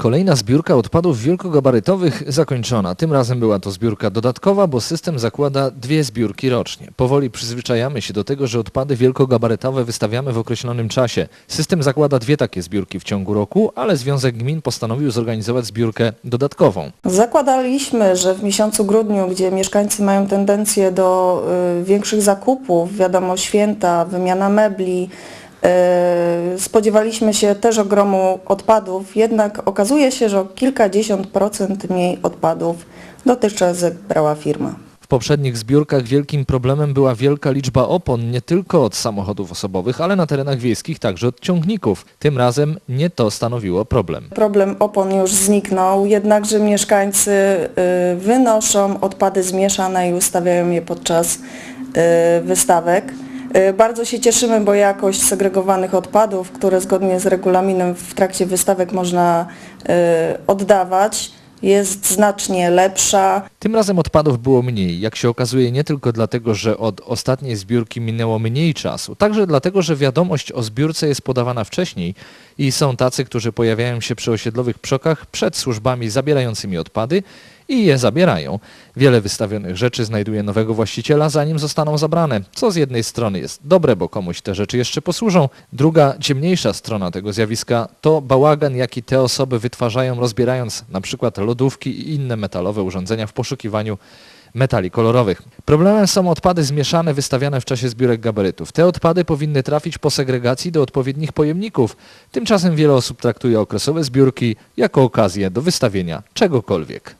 Kolejna zbiórka odpadów wielkogabarytowych zakończona. Tym razem była to zbiórka dodatkowa, bo system zakłada dwie zbiórki rocznie. Powoli przyzwyczajamy się do tego, że odpady wielkogabarytowe wystawiamy w określonym czasie. System zakłada dwie takie zbiórki w ciągu roku, ale Związek Gmin postanowił zorganizować zbiórkę dodatkową. Zakładaliśmy, że w miesiącu grudniu, gdzie mieszkańcy mają tendencję do y, większych zakupów, wiadomo, święta, wymiana mebli, spodziewaliśmy się też ogromu odpadów, jednak okazuje się, że o kilkadziesiąt procent mniej odpadów dotychczas zebrała firma. W poprzednich zbiórkach wielkim problemem była wielka liczba opon nie tylko od samochodów osobowych, ale na terenach wiejskich także od ciągników. Tym razem nie to stanowiło problem. Problem opon już zniknął, jednakże mieszkańcy y, wynoszą odpady zmieszane i ustawiają je podczas y, wystawek. Y, Bardzo się cieszymy, bo jakość segregowanych odpadów, które zgodnie z regulaminem w trakcie wystawek można y, oddawać, jest znacznie lepsza. Tym razem odpadów było mniej, jak się okazuje nie tylko dlatego, że od ostatniej zbiórki minęło mniej czasu, także dlatego, że wiadomość o zbiórce jest podawana wcześniej i są tacy, którzy pojawiają się przy osiedlowych przokach przed służbami zabierającymi odpady i je zabierają. Wiele wystawionych rzeczy znajduje nowego właściciela, zanim zostaną zabrane, co z jednej strony jest dobre, bo komuś te rzeczy jeszcze posłużą. Druga, ciemniejsza strona tego zjawiska to bałagan, jaki te osoby wytwarzają, rozbierając na przykład lodówki i inne metalowe urządzenia w poszukiwaniu metali kolorowych. Problemem są odpady zmieszane wystawiane w czasie zbiórek gabarytów. Te odpady powinny trafić po segregacji do odpowiednich pojemników. Tymczasem wiele osób traktuje okresowe zbiórki jako okazję do wystawienia czegokolwiek.